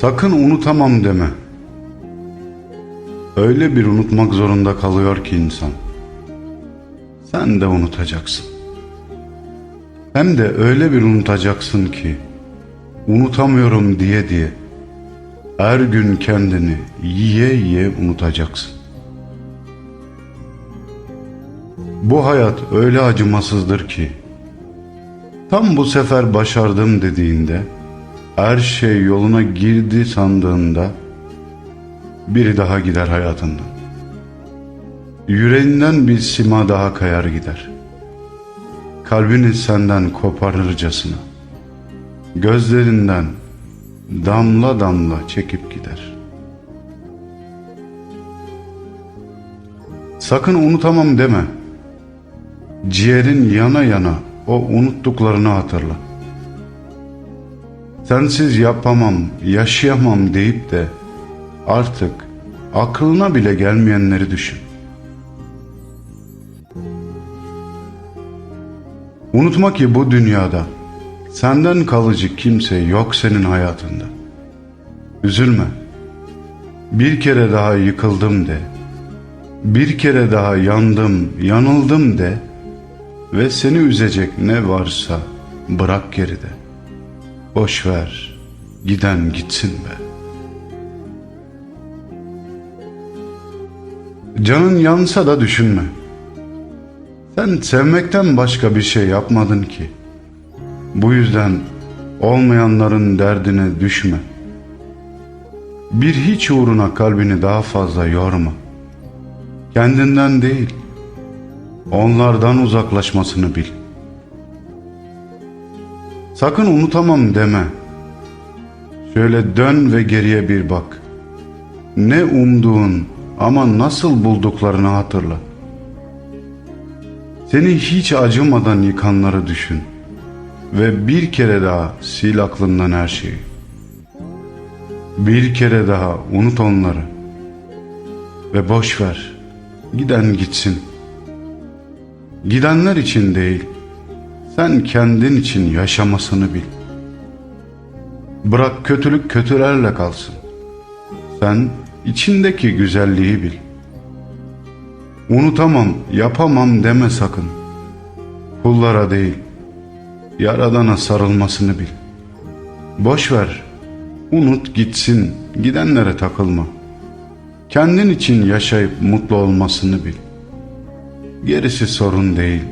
Sakın unutamam deme. Öyle bir unutmak zorunda kalıyor ki insan. Sen de unutacaksın. Hem de öyle bir unutacaksın ki unutamıyorum diye diye her gün kendini yiye yiye unutacaksın. Bu hayat öyle acımasızdır ki tam bu sefer başardım dediğinde her şey yoluna girdi sandığında biri daha gider hayatından. Yüreğinden bir sima daha kayar gider. Kalbini senden koparırcasına. Gözlerinden damla damla çekip gider. Sakın unutamam deme. Ciğerin yana yana o unuttuklarını hatırla. Sensiz yapamam, yaşayamam deyip de artık aklına bile gelmeyenleri düşün. Unutma ki bu dünyada senden kalıcı kimse yok senin hayatında. Üzülme. Bir kere daha yıkıldım de. Bir kere daha yandım, yanıldım de ve seni üzecek ne varsa bırak geride. Boş ver, giden gitsin be. Canın yansa da düşünme. Sen sevmekten başka bir şey yapmadın ki. Bu yüzden olmayanların derdine düşme. Bir hiç uğruna kalbini daha fazla yorma. Kendinden değil, onlardan uzaklaşmasını bil. Sakın unutamam deme. Şöyle dön ve geriye bir bak. Ne umduğun ama nasıl bulduklarını hatırla. Seni hiç acımadan yıkanları düşün ve bir kere daha sil aklından her şeyi. Bir kere daha unut onları ve boş ver. Giden gitsin. Gidenler için değil, sen kendin için yaşamasını bil. Bırak kötülük kötülerle kalsın. Sen içindeki güzelliği bil. Unutamam, yapamam deme sakın. Kullara değil, yaradana sarılmasını bil. Boş ver, unut gitsin, gidenlere takılma. Kendin için yaşayıp mutlu olmasını bil. Gerisi sorun değil.